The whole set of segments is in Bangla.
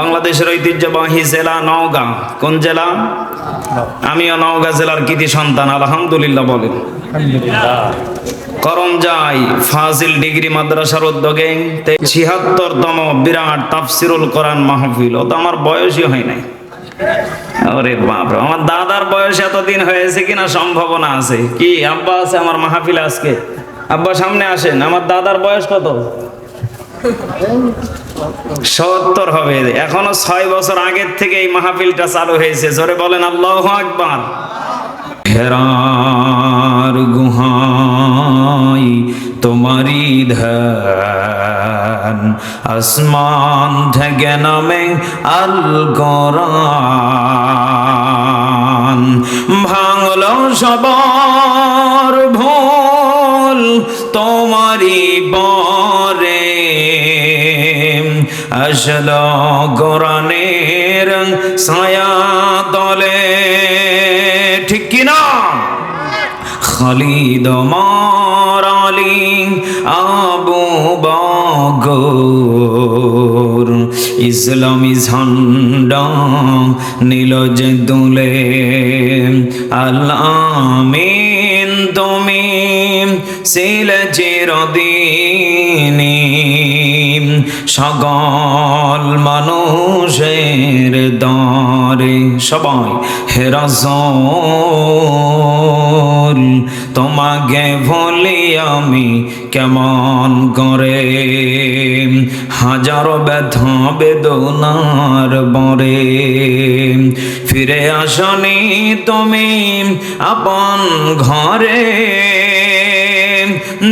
বাংলাদেশের ঐতিহ্যবাহী জেলা নওগাঁ। কোন জেলা? আমিও নওগাঁ জেলার কৃতি সন্তান আলহামদুলিল্লাহ বলেন। করম যাই ফাজিল ডিগ্রি মাদ্রাসার উদ্যোগে ছিহাত্তরতম বিরাট তাফসিরুল কোরআন মাহফিল। ও তো আমার বয়সই হয় নাই। ওরে বাপ আমার দাদার বয়স এতদিন হয়েছে কিনা সম্ভাবনা আছে। কি আব্বা আছে আমার মাহফিলে আজকে? আব্বা সামনে আসেন আমার দাদার বয়স কত? সত্তর হবে। এখনও ছয় বছর আগের থেকে এই মাহফিলটা চালু হয়েছে। জোরে বলেন, আল্লাহ আকবার। হেরার গুহাই তোমারি ধ্যান। আসমান থেকে নামে আল কোরআন ভাঙল সবার ভুল তোমারি বরে আসল কোরআনের ছায়া দলে ঠিক কিনা খালিদ মারালি আবু বগর ইসলামী ঝান্ডা নীল যে দুলে। আল্লামিন তুমি শিল চিরদিনী সকল মানুষের দরে সবাই হেরাজল তোমাকে ভুলি আমি কেমন করে? হাজারো ব্যথা বেদনার বরে ফিরে আসনি তুমি আপন ঘরে।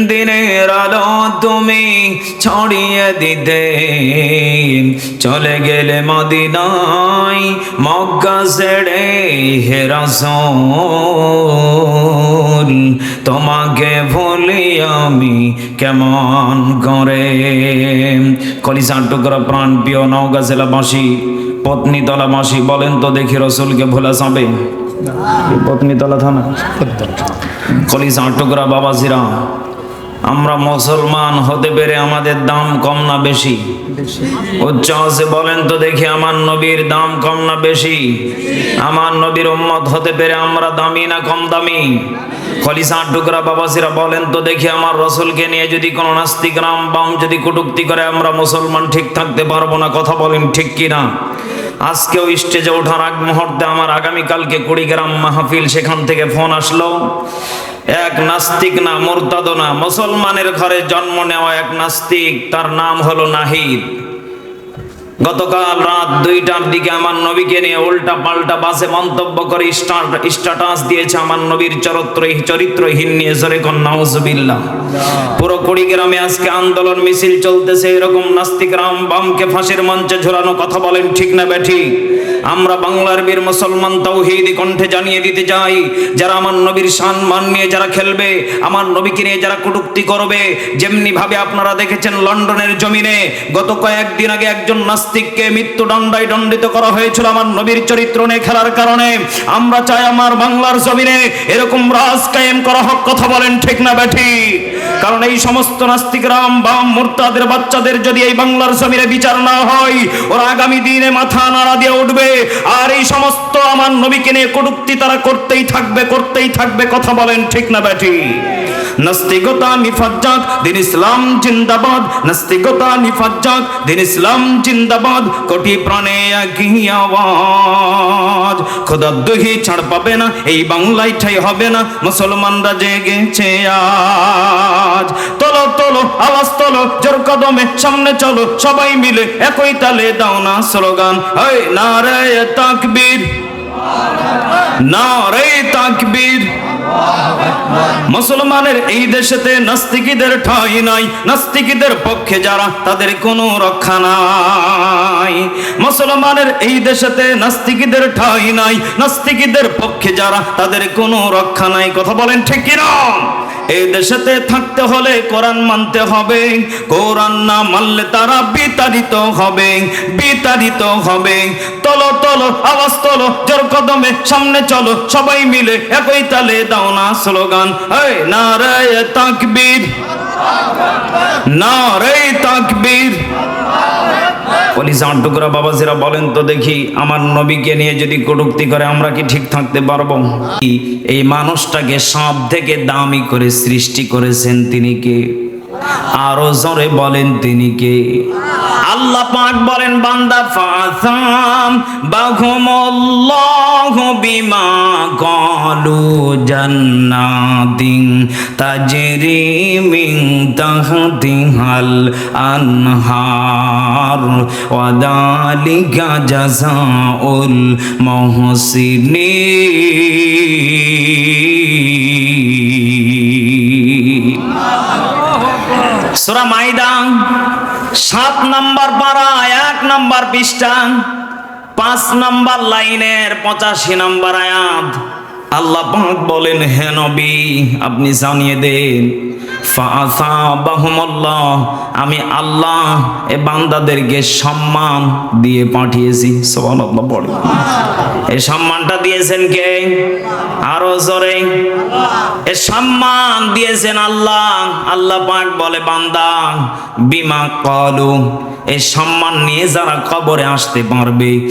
দিনের আলো তুমি ছড়িয়ে দিতে চলে গেলে মদিনায় মক্কা ছেড়ে হেরাসল তোমাকে ভুলি আমি কেমন করে? কলিসার টুকরা প্রাণ প্রিয় নওগাঁ জেলাবাসী পত্নীতলাবাসী বলেন তো দেখি রসুলকে ভোলা যাবে? পত্নীতলা থানা। কলিসা টুকরা বাবাজিরা আমরা মুসলমান হতে পেরে আমাদের দাম কম না বেশি? উচ্চ আছে বলেন তো দেখি আমার নবীর দাম কম না বেশি? আমার নবীর উম্মত হতে পেরে আমরা দামি না কম দামি? খলিসা টুকরা বাবাসিরা বলেন তো দেখি আমার রসুলকে নিয়ে যদি কোনো নাস্তিক রাম বাম যদি কটুক্তি করে, আমরা মুসলমান ঠিক থাকতে পারব না। কথা বলেন ঠিক কিনা? আজকেও স্টেজে ওঠার আগ মুহূর্তে আমার আগামীকালকে কুড়িগ্রাম মাহফিল সেখান থেকে ফোন আসলো। এক নাস্তিক না মোরতাদ না, মুসলমানের ঘরে জন্ম নেওয়া এক নাস্তিক, তার নাম হলো নাহিদ। গতকাল রাত দুইটার দিকে আমার নবীকে নিয়ে উল্টা পাল্টা বাসে মন্তব্য করে স্ট্যাটাস দিয়েছে আমার নবীর চরিত্র চরিত্রহীন নিয়ে জোরে কন্যাউজবিল্লা পুরো কুড়িগ্রামে আজকে আন্দোলন মিছিল চলতেছে এরকম নাস্তিক রাম বামকে ফাঁসির মঞ্চে ঝোলানো কথা বলেন ঠিক না ব্যাঠি আমরা বাংলার বীর মুসলমান তৌহিদি কণ্ঠে জানিয়ে দিতে চাই, যারা আমার নবীর সম্মান নিয়ে যারা খেলবে, আমার নবীকে নিয়ে যারা কটুক্তি করবে যেমনি ভাবে আপনারা দেখেছেন লন্ডনের জমিনে, গত কয়েকদিন আগে একজন নাস্তিককে মৃত্যুদণ্ডায় দণ্ডিত করা হয়েছিল আমার নবীর চরিত্র নিয়ে খেলার কারণে। আমরা চাই আমার বাংলার জমিনে এরকম রাজ কায়েম করা হোক, কথা বলেন ঠিক না, ব্যাঠি। কারণ এই সমস্ত নাস্তিক রাম বাম মোর্তাদের বাচ্চাদের যদি এই বাংলার জমিনে বিচার না হয়, ওরা আগামী দিনে মাথা নাড়া দিয়ে উঠবে। আর এই সমস্ত আমার নবীকে নিয়ে কটুক্তি তারা করতেই থাকবে করতেই থাকবে, কথা বলেন ঠিক না ব্যাঠি নাস্তিকতা নিফাজ্জাক দিন ইসলাম জিন্দাবাদ। নাস্তিকতা নিফাজ্জাক দিন ইসলাম জিন্দাবাদ। কোটি প্রাণে একই আওয়াজ। খোদা দুহি ছাড় পাবে না, এই বাংলায় ঠাই হবে না, মুসলমানরা জেগেছে আজ। তোলো তোলো, আওয়াজ তোলো, জোর কদমে সামনে চলো, সবাই মিলে একই তালে দাও না স্লোগান। হয় নারায় তাকবীর। নারায় তাকবীর। মুসলমানের এই দেশেতে নাস্তিকীদের ঠাঁই নাই। নাস্তিকীদের পক্ষে যারা, তাদের কোনো রক্ষা নাই। মুসলমানের এই দেশেতে নাস্তিকীদের ঠাঁই নাই। নাস্তিকীদের পক্ষে যারা, তাদের কোনো রক্ষা নাই। কথা বলেন ঠিক কিনা? এই দেশেতে থাকতে হলে কোরআন মানতে হবে। কোরআন না মানলে তারা বিতাড়িত হবে বিতাড়িত হবে। তলো তলো, আওয়াজ তলো, জোর কদমে সামনে চলো, সবাই মিলে একই তালে দাও না স্লোগান। এই নারায় তাকবীর নারায় তাকবীর। কলিজার টুকরা বাবাজিরা বলেন তো দেখি, আমার নবীকে নিয়ে যদি কটুক্তি করে, আমরা কি ঠিক থাকতে পারব? এই মানুষটাকে সব থেকে দামি করে সৃষ্টি করেছেন তিনি কে? আরও জোরে বলেন তিনি কে? আল্লাহ পাক বলেন, বান্দা, ফাসাম বাহুমুল্লাহ বিমা কালু জান্নাতিন তাজরি মিন তাহতিহাল আনহার ওয়া দালিকা জাযাউল মুহসিনিন। সুরা মাইদা সাত নাম্বার পাড়া এক নাম্বার পৃষ্ঠা পাঁচ নাম্বার লাইনের পঁচাশি নাম্বার আয়াত। আল্লাহ বলেন, হে নবী, আপনি জানিয়ে দেন আমি আল্লাহ এ বান্দাদেরকে সম্মান দিয়ে পাঠিয়েছি। এই সম্মানটা দিয়েছেন কে? আরও জোরে। এ সম্মান দিয়েছেন আল্লাহ। আল্লাহ পাক বলে, বান্দা, বিমা কলু এই সম্মান নিয়ে যারা কবরে আসতে পারবে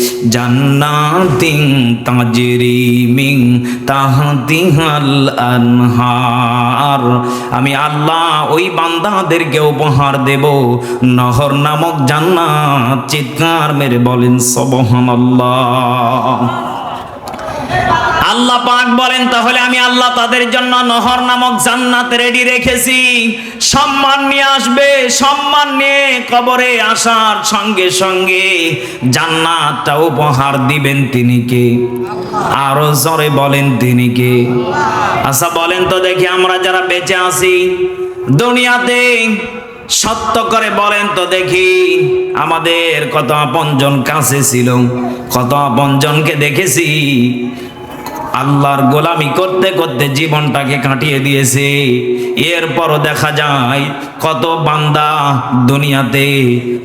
আনহার। আমি আল্লাহ ওই বান্দাদেরকে উপহার দেব। নহর নামক জান্নাত চিৎকার মেরে বলেন সুবহানাল্লাহ। আল্লাহ পাক বলেন, তাহলে আমি আল্লাহ তাদের জন্য নহর নামক জান্নাত রেডি রেখেছি। সম্মান নিয়ে আসবে, সম্মান নিয়ে কবরে আসার সঙ্গে সঙ্গে জান্নাতটা উপহার দিবেন তিনি কে? আরও জোরে বলেন তিনি কে? আচ্ছা বলেন তো দেখি আমরা যারা বেঁচে আছি, দুনিয়াতে সত্য করে বলেন তো দেখি, আমাদের কত আপনজন কাছে ছিল, কত আপনজনকে দেখেছি আল্লাহর গোলামি করতে করতে জীবনটাকে কাটিয়ে দিয়েছে। এরপরও দেখা যায়, কত বান্দা দুনিয়াতে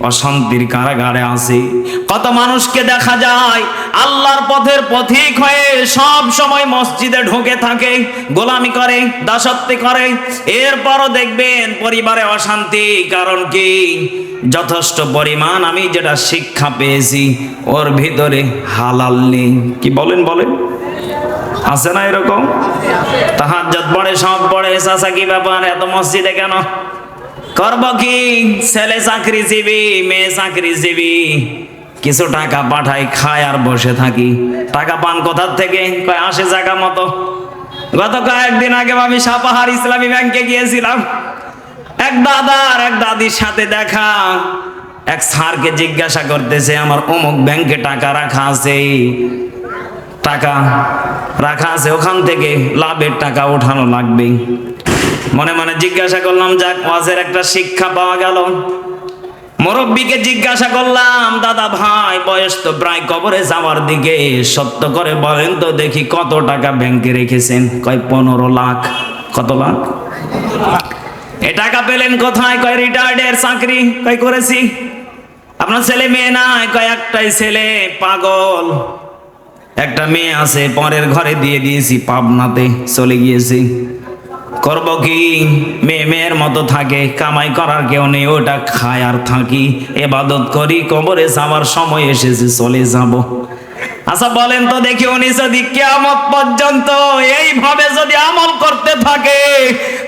অশান্তির কারাগারে আছে। কত মানুষকে দেখা যায়, আল্লাহর পথের পথিক হয়ে সব সময় মসজিদে ঢুকে থাকে, গোলামি করে, দাসত্বে করে। এরপরও দেখবেন, পরিবারে অশান্তি, কারণ কি? যথেষ্ট পরিমাণ আমি যেটা শিক্ষা পেয়েছি, ওর ভিতরে হালাল নেই। কি বলেন বলেন? আছে না এরকম? তাহাজ্জত পড়ে, সব পড়ে চাচা কি ব্যাপার? এত মসজিদে কেন? করব কি? ছেলে চাকরিজীবী, মেয়ে চাকরিজীবী। কিছু টাকা পাঠাই খায় আর বসে থাকি। টাকা পান কোথার থেকে? কয়, আসে জায়গা মতো। গত কয়েকদিন আগে আমি সাপাহার ইসলামী ব্যাংকে গিয়েছিলাম। এক দাদা আর এক দাদির সাথে দেখা। এক স্যারকে জিজ্ঞাসা করতেছে, আমার অমুক ব্যাংকে টাকা রাখা আছে। টাকা রাখা আছে, ওখান থেকে লাভের টাকা ওঠানো লাগবে মনে মনে জিজ্ঞাসা করলাম, যাক, ওয়াজের একটা শিক্ষা পাওয়া গেল। মুরব্বীকে জিজ্ঞাসা করলাম, দাদা ভাই, বয়স তো প্রায় কবরে যাওয়ার দিকে। সত্য করে বলেন তো দেখি কত টাকা ব্যাংকে রেখেছেন? কয়, পনেরো লাখ। কত লাখ? এ টাকা পেলেন কোথায়? কয়, রিটায়ার্ডের চাকরি। কয়, করেছি। আপনার ছেলে মেয়ে নাই? কয়, একটাই ছেলে, পাগল। একটা মেয়ে আছে, পরের ঘরে দিয়ে দিয়েছি, পাবনাতে চলে গিয়েছি। করব কি? মেয়ে মেয়ের মতো থাকে, কামাই করার কেউ নেই, ওটা খায় আর থাকি। এবাদত করি, কবরে যাওয়ার সময় এসেছে, চলে যাব। আচ্ছা বলেন তো দেখি উনি যদি কেয়ামত পর্যন্ত এইভাবে যদি আমল করতে থাকে,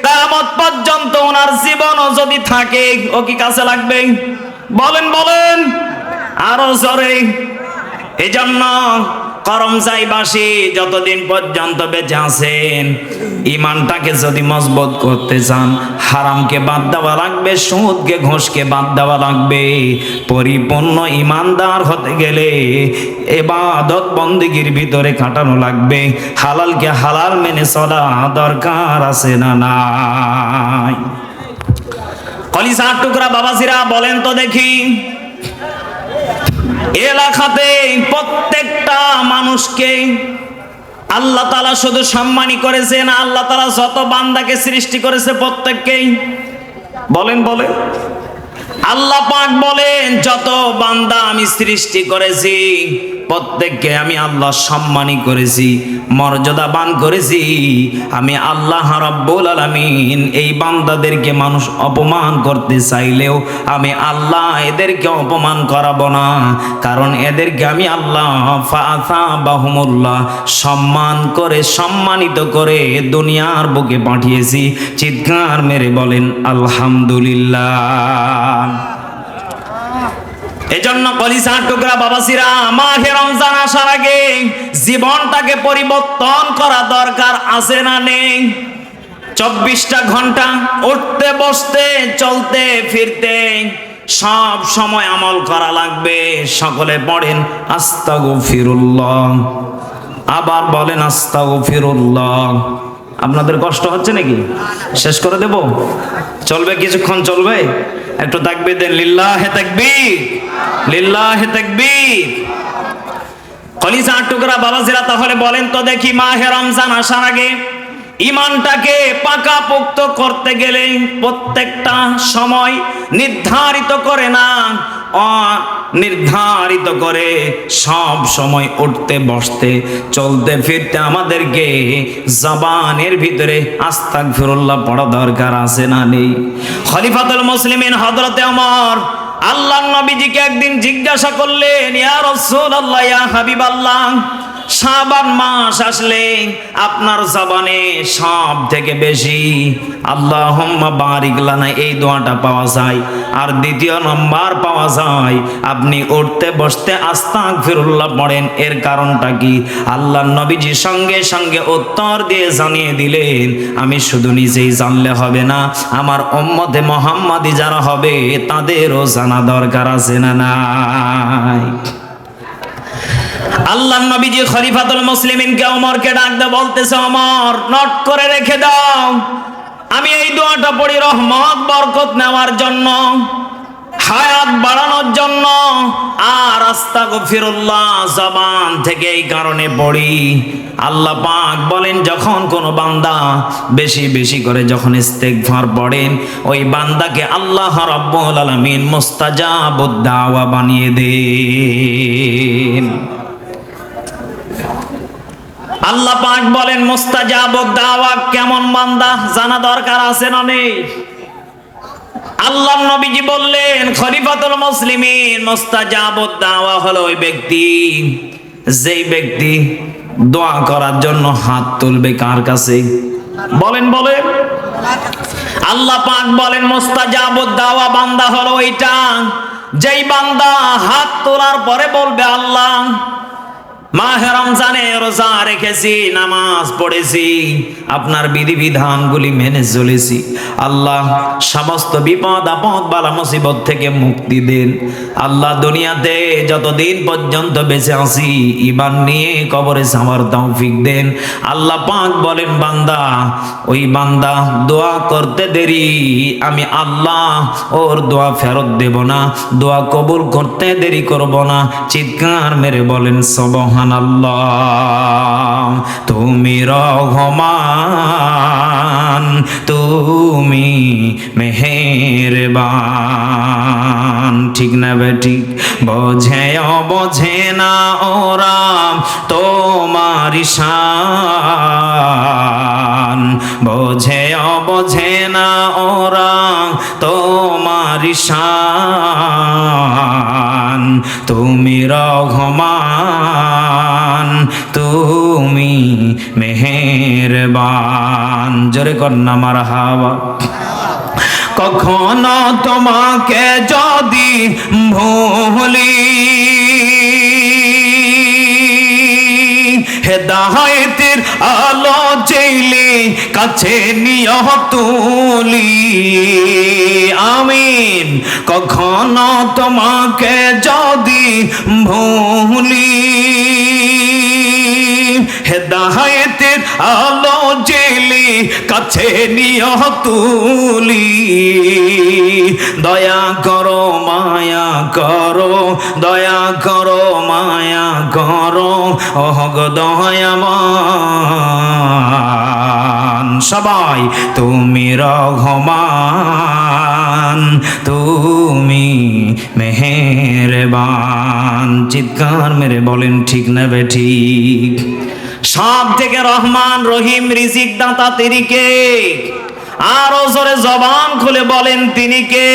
কেয়ামত পর্যন্ত ওনার জীবনও যদি থাকে, ও কি কাছে লাগবে? বলেন বলেন। আরও জোরে। এই জন্য করমচাইবাসী যতদিন পর্যন্ত বেঁচে আছেন ইমানটাকে যদি মজবুত করতে চান, হারামকে বাদ দেওয়া লাগবে, সুদকে, ঘোষকে বাদ দেওয়া লাগবে। পরিপূর্ণ ইমানদার হতে গেলে এবাদত বন্দিগির ভিতরে কাটানো লাগবে। হালালকে হালাল মেনে চলা দরকার আছে না নাই? কলিসার টুকরা বাবাজিরা বলেন তো দেখি। এলাকাতে প্রত্যেকটা মানুষকে আল্লাহ তালা শুধু সম্মানী করেছেন, আল্লাহ তালা যত বান্দাকে সৃষ্টি করেছে প্রত্যেককেই। বলেন বলেন। আল্লাহ পাক বলেন, যত বান্দা আমি সৃষ্টি করেছি, প্রত্যেককে আমি আল্লাহ সম্মানী করেছি মর্যাদাবান করেছি। আমি আল্লাহ রাব্বুল আলামিন, এই বান্দাদেরকে মানুষ অপমান করতে চাইলেও আমি আল্লাহ এদেরকে অপমান করাবো না। কারণ এদেরকে আমি আল্লাহ বাহুমুল্লাহ সম্মান করে, সম্মানিত করে দুনিয়ার বুকে পাঠিয়েছি। চিৎকার মেরে বলেন, আলহামদুলিল্লাহ। এজন্য কলিসার টুকরা বাবাসিরা, মাহে রমজান আসার আগে জীবনটাকে পরিবর্তন করা দরকার আছে না নেই। চব্বিশটা ঘণ্টা উঠতে, বসতে, চলতে, ফিরতে সব সময় আমল করা লাগবে। সকলে পড়েন আস্তাগো ফিরুল্লাহ আবার বলেন আস্তাগো ফিরুল্লাহ আপনাদের কষ্ট হচ্ছে নাকি? শেষ করে দেব? চলবে কিছুক্ষণ, চলবে? একটু তাকবীর দেন, লিল্লাহে তাকবীর লিল্লাহে তাকবীর। কলিজা টুকরা বাবাজিরা তাহলে বলেন তো দেখি মাহে রমজান আসার আগে ইমানটাকে পাকা পোক্ত করতে গেলে প্রত্যেকটা সময় নির্ধারিত করে না। নির্ধারিত করে সব সময় উঠতে, বসতে, চলতে, ফিরতে আমাদেরকে জবানের ভিতরে আস্তাক ফিরুল্লাহ পড়া দরকার আছে না নেই। খলিফাতুল মুসলিমিন হজরতে আমার আল্লাহ নবীজিকে একদিন জিজ্ঞাসা করলেন, ইয়া রাসূলুল্লাহ, ইয়া হাবিবাল্লাহ শাবান মাস আসলে আপনার জবানে সব থেকে বেশি। আল্লাহুম্মা বারিক লানা, এই দোয়াটা পাওয়া যায়। আর দ্বিতীয় নম্বর পাওয়া যায়, আপনি উঠতে বসতে আস্তাক ফিরুল্লাহ পড়েন। এর কারণটা কি? আল্লাহ নবীজি সঙ্গে সঙ্গে উত্তর দিয়ে জানিয়ে দিলেন, আমি শুধু নিজেই জানলে হবে না, আমার উম্মতে মোহাম্মদি যারা হবে, তাদেরও জানা দরকার আছে না নাই? আল্লাহ নবীজি খলিফাতুল মুসলিমিনকে ডাক দে বলতেছে, ওমর নট করে রেখে দাও। আমি এই দোয়াটা পড়ি রহমত, বরকত নেওয়ার জন্য, হায়াত বাড়ানোর জন্য, আর আস্তাগফিরুল্লাহ জবান থেকে এই কারণে পড়ি। আল্লাহ পাক বলেন, যখন কোনো বান্দা বেশি বেশি করে যখন ইস্তেগফার পড়েন ওই বান্দাকে আল্লাহ রাব্বুল আলামিন মুস্তাজাবুদ দাওয়া বানিয়ে দেন। আল্লাহ পাক বলেন, মুস্তাজাব দাওয়া কেমন বান্দা? জানা দরকার আছে না নেই? আল্লাহ নবীজি বললেন, খলিফাতুল মুসলিমিন, মুস্তাজাব দাওয়া হলো ওই ব্যক্তি। যেই ব্যক্তি দোয়া করার জন্য হাত তুলবে কার কাছে? বলেন বলেন। আল্লাহ পাক বলেন, মুস্তাজাব দাওয়া বান্দা হলো ওইটা। যেই বান্দা হাত তোলার পরে বলবে, আল্লাহ মাহে রমজানে রোজা রেখেছি, নামাজ পড়েছি, আপনার বিধিবিধানগুলি মেনে চলেছি। আল্লাহ সমস্ত বিপদ, আপদ, বালা মুসিবত থেকে মুক্তি দেন। আল্লাহ দুনিয়াতে যতদিন পর্যন্ত বেঁচে আছি ইমান নিয়ে কবরে সামার তৌফিক দেন। আল্লাহ পাক বলেন, বান্দা, ওই বান্দা, দোয়া করতে দেরি, আমি আল্লাহ ওর দোয়া ফেরত দেব না, দোয়া কবুল করতে দেরি করব না, চিৎকার মেরে বলেন সবহ সুবহানাল্লাহ, তুমি রহমান, তুমি মেহেরবান। ঠিক না বেঠিক বোঝে বোঝে না ওরা তোমার শান। বোঝে বোঝে না ওরা তোমার শান তুমি রঘমান তুমি মেহেরবান। জোরে কন্যা মার হাওয়া। কখনো তোমাকে যদি ভুলি হেদায়তের আলো জেলে কাছে নিয় তুলি। আমিন কখনো তোমাকে যদি ভুলি। হেদায়তের আলো জেলি কাছে নিয় তুলি। দয়া করো, মায়া করো, দয়া করো, মায়া করো, অহগ দয়ামান সবাই, তুমি রহমান, তুমি মেহেরবান। চিৎকার মেরে বলেন, ঠিক নেবে ঠিক? সব থেকে রহমান, রহিম, রিজিক দাতা তিনি কে? আরও জোরে জবান খুলে বলেন তিনি কে?